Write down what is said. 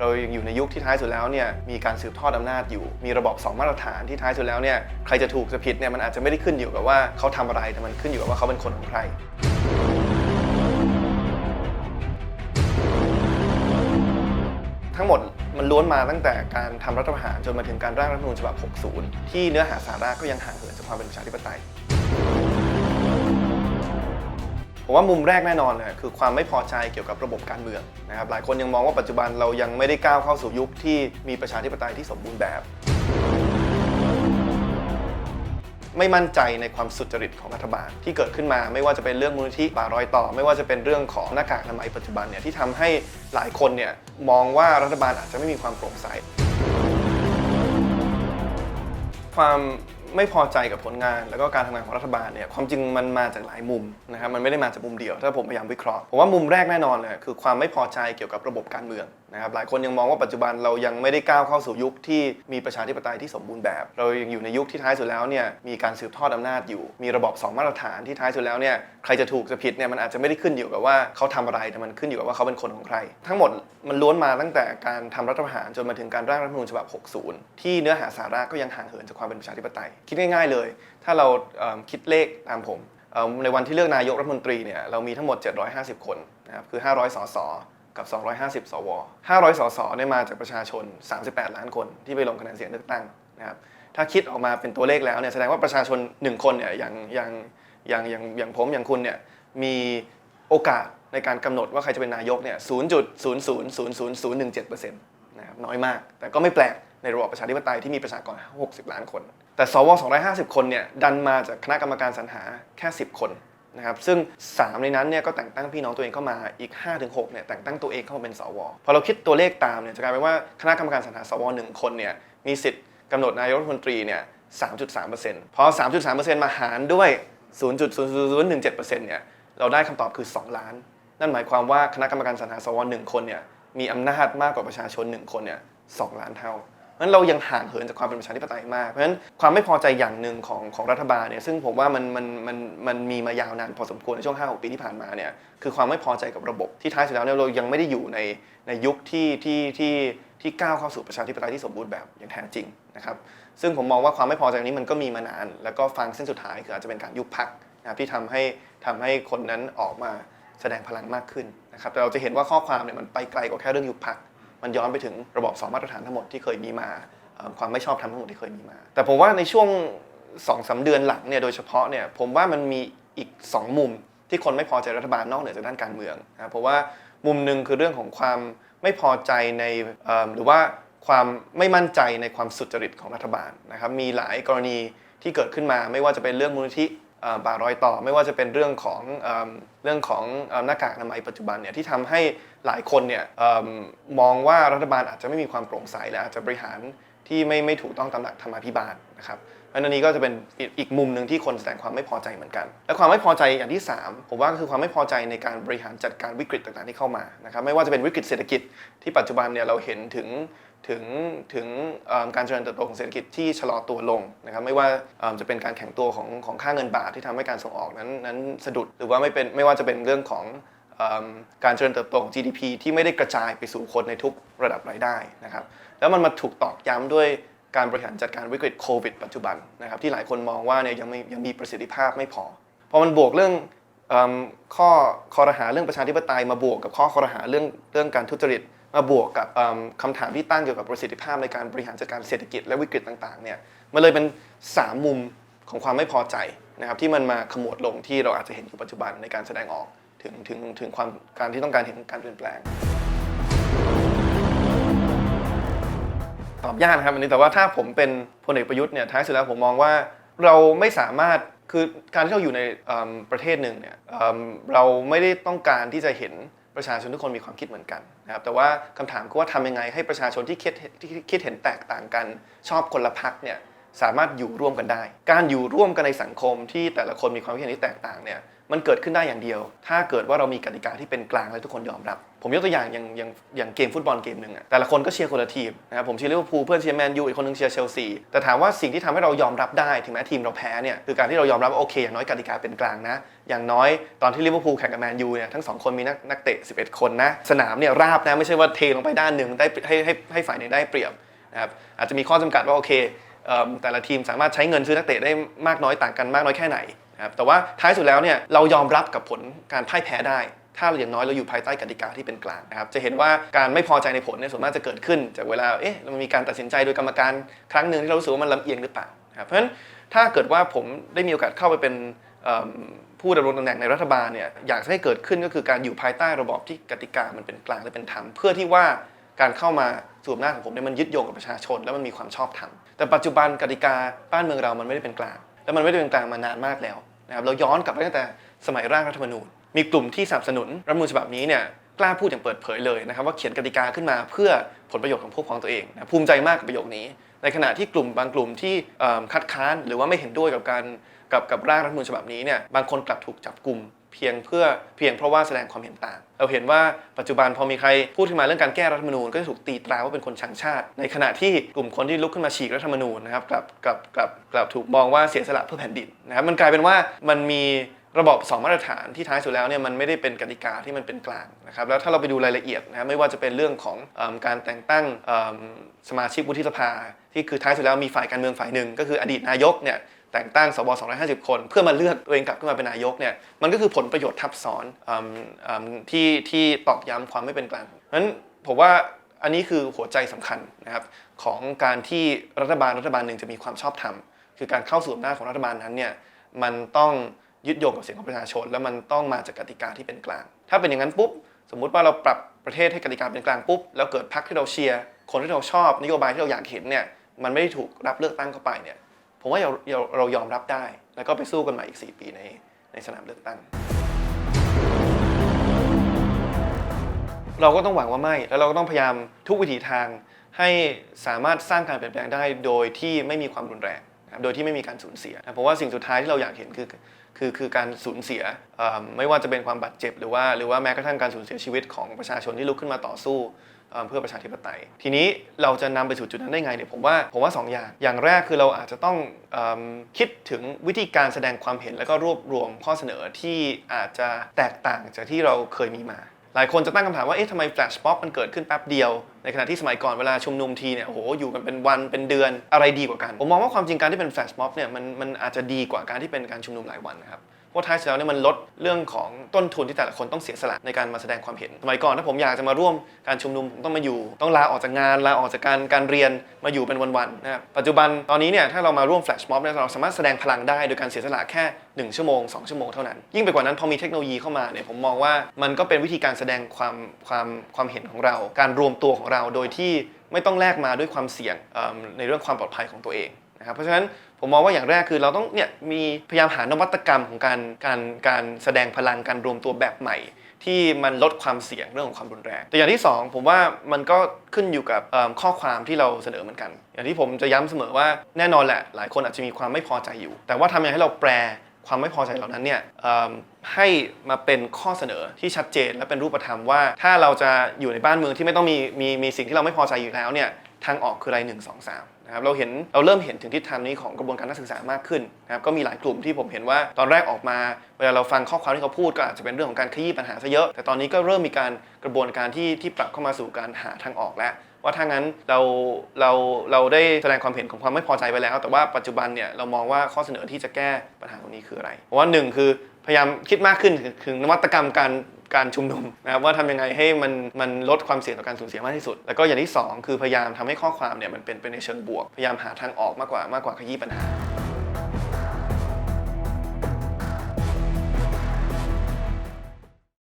เรายังอยู่ในยุคที่ท้ายสุดแล้วเนี่ยมีการสืบทอดอำนาจอยู่ มีระบบสองมาตรฐานที่ท้ายสุดแล้วเนี่ยใครจะถูกจะผิดเนี่ยมันอาจจะไม่ได้ขึ้นอยู่กับว่าเขาทำอะไรแต่มันขึ้นอยู่กับว่าเขาเป็นคนของใคร ทั้งหมดมันล้วนมาตั้งแต่การทำรัฐประหารจนมาถึงการร่างรัฐธรรมนูญฉบับ 60 ที่เนื้อหาสาระก็ยังห่างเหินจากความเป็นประชาธิปไตย ผมว่ามุมแรกแน่นอนเลยคือความไม่พอใจเกี่ยวกับระบบการเมืองนะครับหลายคนยังมองว่าปัจจุบันเรายังไม่ได้ก้าวเข้าสู่ยุคที่มีประชาธิปไตยที่สมบูรณ์แบบ ไม่มั่นใจในความสุจริตของรัฐบาลที่เกิดขึ้นมา ไม่ว่าจะเป็นเรื่องมูลนิธิป่ารอยต่อ ไม่ว่าจะเป็นเรื่องของหน้ากากอนามัยปัจจุบันเนี่ยที่ทำให้หลายคนเนี่ยมองว่ารัฐบาลอาจจะไม่มีความโปร่งใสความ ไม่พอใจกับผลงาน แล้วก็การทำงานของรัฐบาลเนี่ยความจริงมันมาจากหลายมุมนะครับมันไม่ได้มาจากมุมเดียว ถ้าผมพยายามวิเคราะห์ผมว่ามุมแรกแน่นอนเลยคือความไม่พอใจเกี่ยวกับระบบการเมือง นะครับหลายคนยังมองว่าปัจจุบันเรายังไม่ได้ก้าวเข้าสู่ยุคที่มีประชาธิปไตยที่สมบูรณ์แบบ เรายังอยู่ในยุคที่ท้ายสุดแล้วเนี่ยมีการสืบทอดอำนาจอยู่ มีระบอบสองมาตรฐานที่ท้ายสุดแล้วเนี่ยใครจะถูกจะผิดเนี่ยมันอาจจะไม่ได้ขึ้นอยู่กับว่าเขาทำอะไรแต่มันขึ้นอยู่กับว่าเขาเป็นคนของใคร ทั้งหมดมันล้วนมาตั้งแต่การทำรัฐประหารจนมาถึงการร่างรัฐธรรมนูญฉบับ 60 ที่เนื้อหาสาระก็ยังห่างเหินจากความเป็นประชาธิปไตย คิดง่าย ๆเลย ถ้าเราเคิดเลขตามผมเอิ่มในวันที่เลือกนายกรัฐมนตรีเนี่ยเรามีทั้งหมด 750 คนนะครับคือ 500 สส กับ 250 สว 500 สสเนี่ยมาจากประชาชน 38 ล้านคนที่ไปลงคะแนนเสียงเลือกตั้งนะครับ ถ้าคิดออกมาเป็นตัวเลขแล้วเนี่ยแสดงว่าประชาชน 1 คนเนี่ยอย่างอย่างอย่างอย่างอย่างผมอย่างคุณเนี่ยมีโอกาสในการกำหนดว่าใครจะเป็นนายกเนี่ย 0.0000017%นะครับน้อยมาก แต่ก็ไม่แปลกในระบอบประชาธิปไตยที่มีประชากร 60 ล้านคน แต่สว 250 คนเนี่ยดันมาจากคณะกรรมการสรรหาแค่ 10 คน นะครับซึ่ง 3 ในนั้นเนี่ยก็แต่งตั้งพี่น้องตัวเองเข้ามาอีก 5-6เนี่ยแต่งตั้งตัวเองเข้ามาเป็นสวพอเราคิดตัวเลขตามเนี่ยจะกลายเป็นว่าคณะกรรมการสรรหาสวหนึ่งคนเนี่ยมีสิทธิ์กำหนดนายกรัฐมนตรีเนี่ย3.3%พอ 3.3%มาหารด้วย 0.0017%เนี่ยเราได้คำตอบคือ 2 ล้าน นั่นหมายความว่าคณะกรรมการสรรหาสวหนึ่งคนเนี่ยมีอำนาจมากกว่าประชาชนหนึ่งคนเนี่ยสองล้านเท่า ราะฉะนั้นเรายังห่างเหินจากความเป็นประชาธิปไตยมาก เพราะฉะนั้นความไม่พอใจอย่างหนึ่งของของรัฐบาลเนี่ยซึ่งผมว่ามันมันมันมันมีมายาวนานพอสมควรในช่วง5-6ปีที่ผ่านมาเนี่ยคือความไม่พอใจกับระบบที่ท้ายสุดแล้วเนี่ยเรายังไม่ได้อยู่ในในยุคที่ที่ที่ที่ก้าวเข้าสู่ประชาธิปไตยที่สมบูรณ์แบบอย่างแท้จริงนะครับซึ่งผมมองว่าความไม่พอใจนี้มันก็มีมานาน แล้วก็ฟังเส้นสุดท้ายคืออาจจะเป็นการยุบพักนะครับที่ทำให้ทำให้คนนั้นออกมาแสดงพลังมากขึ้นนะครับแต่เราจะเห็นว่าข้อความเนี่ยมันไปไกลกว่าแค่เรื่องยุบพัก มันย้อนไปถึงระบบสองมาตรฐานทั้งหมดที่เคยมีมา ความไม่ชอบธรรมทั้งหมดที่เคยมีมา แต่ผมว่าในช่วง2อสเดือนหลังเนี่ยโดยเฉพาะเนี่ยผมว่ามันมีอีก 2 มุมที่คนไม่พอใจรัฐบาลนอกเหนือจากด้านการเมืองนะเพราะว่ามุมหนึ่งคือเรื่องของความไม่พอใจในหรือว่าความไม่มั่นใจในความสุจริตของรัฐบาลนะครับมีหลายกรณีที่เกิดขึ้นมาไม่ว่าจะเป็นเรื่องมูลนิธิ ป่ารอยต่อ ไม่ว่าจะเป็นเรื่องของเรื่องของหน้ากากอนามัยปัจจุบันเนี่ยที่ทำให้หลายคนเนี่ยมองว่ารัฐบาลอาจจะไม่มีความโปร่งใสและอาจจะบริหารที่ไม่ไม่ถูกต้องตามหลักธรรมาภิบาลนะครับอันนี้ก็จะเป็นอีกอีกมุมหนึ่งที่คนแสดงความไม่พอใจเหมือนกัน และความไม่พอใจอย่างที่ 3 ผมว่าก็คือความไม่พอใจในการบริหารจัดการวิกฤตต่างๆที่เข้ามานะครับไม่ว่าจะเป็นวิกฤตเศรษฐกิจที่ปัจจุบันเนี่ยเราเห็นถึง ถึงถึงการเจริญเติบโตของเศรษฐกิจที่ชะลอตัวลงนะครับไม่ว่าจะเป็นการแข็งตัวของของค่าเงินบาทที่ทำให้การส่งออกนั้นนั้นสะดุดหรือว่าไม่เป็นไม่ว่าจะเป็นเรื่องของการเจริญเติบโตของ GDP ที่ไม่ได้กระจายไปสู่คนในทุกระดับรายได้นะครับแล้วมันมาถูกตอกย้ำด้วยการบริหารจัดการวิกฤตโควิดปัจจุบันนะครับที่หลายคนมองว่าเนี่ยยังไม่ยังมีประสิทธิภาพไม่พอพอมันบวกเรื่องเอิ่มข้อคอรหาเรื่องประชาธิปไตยมาบวกกับข้อคอรหาเรื่องเรื่องการทุจริต มาบวกกับเอิ่มคำถามที่ตั้งเกี่ยวกับประสิทธิภาพในการบริหารจัดการเศรษฐกิจและวิกฤตต่างๆเนี่ยมันเลยเป็น 3 มุมของความไม่พอใจนะครับที่มันมาขมวดลงที่เราอาจจะเห็นอยู่ปัจจุบันในการแสดงออกถึงถึงถึงความการที่ต้องการเห็นการเปลี่ยนแปลง ตอบยากนะครับอันนี้แต่ว่าถ้าผมเป็นพลเอกประยุทธ์เนี่ยท้ายสุดแล้วผมมองว่าเราไม่สามารถคือการที่เราอยู่ในประเทศหนึ่งเนี่ยเราไม่ได้ต้องการที่จะเห็น ประชาชนทุกคนมีความคิดเหมือนกันนะครับแต่ว่าคำถามคือว่าทำยังไงให้ประชาชนที่คิดที่คิดเห็นแตกต่างกัน ชอบคนละพักเนี่ยสามารถอยู่ร่วมกันได้ การอยู่ร่วมกันในสังคมที่แต่ละคนมีความคิดเห็นที่แตกต่างเนี่ย มันเกิดขึ้นได้อย่างเดียว ถ้าเกิดว่าเรามีกติกาที่เป็นกลางและทุกคนยอมรับ ผมยกตัวอย่างอย่างอย่างอย่างเกมฟุตบอลเกมหนึ่งอะแต่ละคนก็เชียร์คนละทีมนะครับผมเชียร์ลิเวอร์พูลเพื่อนเชียร์แมนยูอีกคนนึงเชียร์เชลซีแต่ถามว่าสิ่งที่ทำให้เรายอมรับได้ถึงแม้ทีมเราแพ้เนี่ยคือการที่เรายอมรับว่าโอเค อย่างน้อยกติกาเป็นกลางนะ อย่างน้อยตอนที่ลิเวอร์พูลแข่งกับแมนยูเนี่ยทั้งสองคนมีนักนักเตะ 11 คนนะสนามเนี่ยราบนะไม่ใช่ว่าเทลงไปด้านหนึ่งได้ให้ให้ให้ฝ่ายหนึ่งได้เปรียบนะครับอาจจะมีข้อจำกัดว่าโอเคเอิ่มแต่ละทีมสามารถใช้เงินซื้อนักเตะได้มากน้อยต่างกันมากน้อยแค่ไหน นะครับแต่ว่าท้ายสุดแล้วเนี่ยเรายอมรับกับผลการพ่ายแพ้ได้ ถ้าเราอย่างน้อยเราอยู่ภายใต้กติกาที่เป็นกลางนะครับจะเห็นว่าการไม่พอใจในผลเนี่ยส่วนมากจะเกิดขึ้น จากเวลาเอ๊ะมันมีการตัดสินใจโดยกรรมการครั้งหนึ่งที่เรารู้สึกว่ามันลำเอียงหรือเปล่านะครับเพราะฉะนั้นถ้าเกิดว่าผมได้มีโอกาสเข้าไปเป็นผู้ดำรงตำแหน่งในรัฐบาลเนี่ยอยากให้เกิดขึ้นก็คือการอยู่ภายใต้ระบอบที่กติกามันเป็นกลางและเป็นธรรมเพื่อที่ว่าการเข้ามาสู่อำนาจของผมเนี่ยมันยึดโยงกับประชาชน แล้วมันมีความชอบธรรมแต่ปัจจุบันกติกาบ้านเมืองเรามันไม่ได้เป็นกลาง และมันไม่ได้เป็นกลางมานานมากแล้ว นะครับเราย้อนกลับไปตั้งแต่สมัยร่างรัฐธรรมนูญ มีกลุ่มที่สนับสนุนรัฐธรรมนูญฉบับนี้เนี่ยกล้าพูดอย่างเปิดเผยเลยนะครับว่าเขียนกติกาขึ้นมาเพื่อผลประโยชน์ของพวกพ้องตัวเองนะภูมิใจมากกับประโยคนี้ ในขณะที่กลุ่มบางกลุ่มที่คัดค้านหรือว่าไม่เห็นด้วยกับการกับกับร่างรัฐธรรมนูญฉบับนี้เนี่ยบางคนกลับถูกจับกลุ่ม เพียงเพื่อเพียงเพราะว่าแสดงความเห็นต่าง เราเห็นว่าปัจจุบันพอมีใครพูดขึ้นมาเรื่องการแก้รัฐธรรมนูญก็จะถูกตีตราว่าเป็นคนชังชาติ ในขณะที่กลุ่มคนที่ลุกขึ้นมาฉีกรัฐธรรมนูญนะครับกลับกลับกลับกลับถูกมองว่าเสียสละเพื่อแผ่นดินนะครับมันกลายเป็นว่ามันมีระบบสองมาตรฐานที่ท้ายสุดแล้วเนี่ยมันไม่ได้เป็นกติกาที่มันเป็นกลางนะครับแล้วถ้าเราไปดูรายละเอียดนะครับไม่ว่าจะเป็นเรื่องของอการแต่งตั้งสมาชิกวุฒิสภา ที่คือท้ายสุดแล้วมีฝ่ายการเมืองฝ่ายหนึ่งก็คืออดีตนายกเนี่ย แต่งตั้งสว250 คน เพื่อมาเลือกตัวเองกลับขึ้นมาเป็นนายกเนี่ยมันก็คือผลประโยชน์ทับซ้อนออที่ที่ตอกย้ำความไม่เป็นกลางเพราะฉะนั้นผมว่าอันนี้คือหัวใจสำคัญนะครับของการที่รัฐบาลรัฐบาลหนึ่งจะมีความชอบธรรมคือการเข้าสู่อำนาจของรัฐบาลนั้นเนี่ยมันต้องยึดโยงกับเสียงของประชาชน แล้วมันต้องมาจากกติกาที่เป็นกลาง ถ้าเป็นอย่างนั้นปุ๊บสมมุติว่าเราปรับประเทศให้กติกาเป็นกลางปุ๊บแล้วเกิดพรรคที่เราเชียร์คนที่เราชอบนโยบายที่เราอยากเห็นเนี่ยมันไม่ได้ถูกรับเลือกตั้งเข้าไปเนี่ย ผมว่าเราเรายอมรับได้ แล้วก็ไปสู้กันใหม่อีก 4 ปีในในสนามเลือกตั้ง เราก็ต้องหวังว่าไม่ แล้วเราก็ต้องพยายามทุกวิถีทางให้สามารถสร้างการเปลี่ยนแปลงได้โดยที่ไม่มีความรุนแรงนะโดยที่ไม่มีการสูญเสียผมว่าสิ่งสุดท้ายที่เราอยากเห็นคือ คือคือการสูญเสียไม่ว่าจะเป็นความบาดเจ็บ หรือว่าหรือว่าแม้กระทั่งการสูญเสียชีวิตของประชาชนที่ลุกขึ้นมาต่อสู้เพื่อประชาธิปไตย ทีนี้เราจะนำไปสู่จุดนั้นได้ไงเนี่ยผมว่าผมว่าสองอย่าง อย่างแรกคือเราอาจจะต้องอคิดถึงวิธีการแสดงความเห็น แล้วก็รวบรวมข้อเสนอที่อาจจะแตกต่างจากที่เราเคยมีมา หลายคนจะตั้งคำถามว่า เอ๊ะทำไมแฟลชม็อปมันเกิดขึ้นแป๊บเดียว ในขณะที่สมัยก่อนเวลาชุมนุมทีเนี่ย โอ้โห อยู่กันเป็นวัน เป็นเดือน อะไรดีกว่ากัน ผมมองว่าความจริงการที่เป็นแฟลชม็อปเนี่ย มัน มันอาจจะดีกว่าการที่เป็นการชุมนุมหลายวันนะครับ เพราะท้ายสุดแล้วเนี่ยมันลดเรื่องของต้นทุนที่แต่ละคนต้องเสียสละในการมาแสดงความเห็นสมัยก่อนถ้าผมอยากจะมาร่วมการชุมนุมผมต้องมาอยู่ ต้องลาออกจากงานลาออกจากการการเรียนมาอยู่เป็นวันๆนะครับปัจจุบันตอนนี้เนี่ยถ้าเรามาร่วมแฟลชม็อบเนี่ยเราสามารถแสดงพลังได้โดยการเสียสละแค่ 1 ชั่วโมง 2 ชั่วโมงเท่านั้น ยิ่งไปกว่านั้นพอมีเทคโนโลยีเข้ามาเนี่ยผมมองว่ามันก็เป็นวิธีการแสดงความความความเห็นของเรา การรวมตัวของเราโดยที่ไม่ต้องแลกมาด้วยความเสี่ยงในเรื่องความปลอดภัยของตัวเอง นะครับเพราะฉะนั้นผมมองว่าอย่างแรกคือเราต้องเนี่ยมีพยายามหานวัตกรรมของการการการแสดงพลังการรวมตัวแบบใหม่ ที่มันลดความเสี่ยงเรื่องของความรุนแรง แต่อย่างที่สองผมว่ามันก็ขึ้นอยู่กับข้อความที่เราเสนอเหมือนกัน อย่างที่ผมจะย้ำเสมอว่าแน่นอนแหละ หลายคนอาจจะมีความไม่พอใจอยู่ แต่ว่าทำยังไงให้เราแปลความไม่พอใจเหล่านั้นเนี่ยให้มาเป็นข้อเสนอที่ชัดเจนและเป็นรูปธรรมว่า ถ้าเราจะอยู่ในบ้านเมืองที่ไม่ต้องมีมีมีสิ่งที่เราไม่พอใจอยู่แล้วเนี่ย ทางออกคืออะไร1 2 3นะครับเราเห็นเราเริ่มเห็นถึงทิศทางนี้ของกระบวนการนักศึกษามากขึ้นนะครับก็มีหลายกลุ่มที่ผมเห็นว่าตอนแรกออกมาเวลาเราฟังข้อความที่เขาพูดก็อาจจะเป็นเรื่องของการขยี้ปัญหาซะเยอะ แต่ตอนนี้ก็เริ่มมีการกระบวนการที่ที่ปรับเข้ามาสู่การหาทางออกแล้วว่าถ้างั้นเราเราเราได้แสดงความเห็นของความไม่พอใจไปแล้ว แต่ว่าปัจจุบันเนี่ยเรามองว่าข้อเสนอที่จะแก้ปัญหาตรงนี้คืออะไรเพราะว่าหนึ่งคือพยายามคิดมากขึ้นถึงถึงนวัตกรรมการ การชุมนุมนะครับว่าทำยังไงให้มันมันลดความเสี่ยงต่อการสูญเสียมากที่สุด แล้วก็อย่างที่สองคือพยายามทำให้ข้อความเนี่ยมันเป็นไปในเชิงบวก พยายามหาทางออกมากกว่ามากกว่าขยี้ปัญหา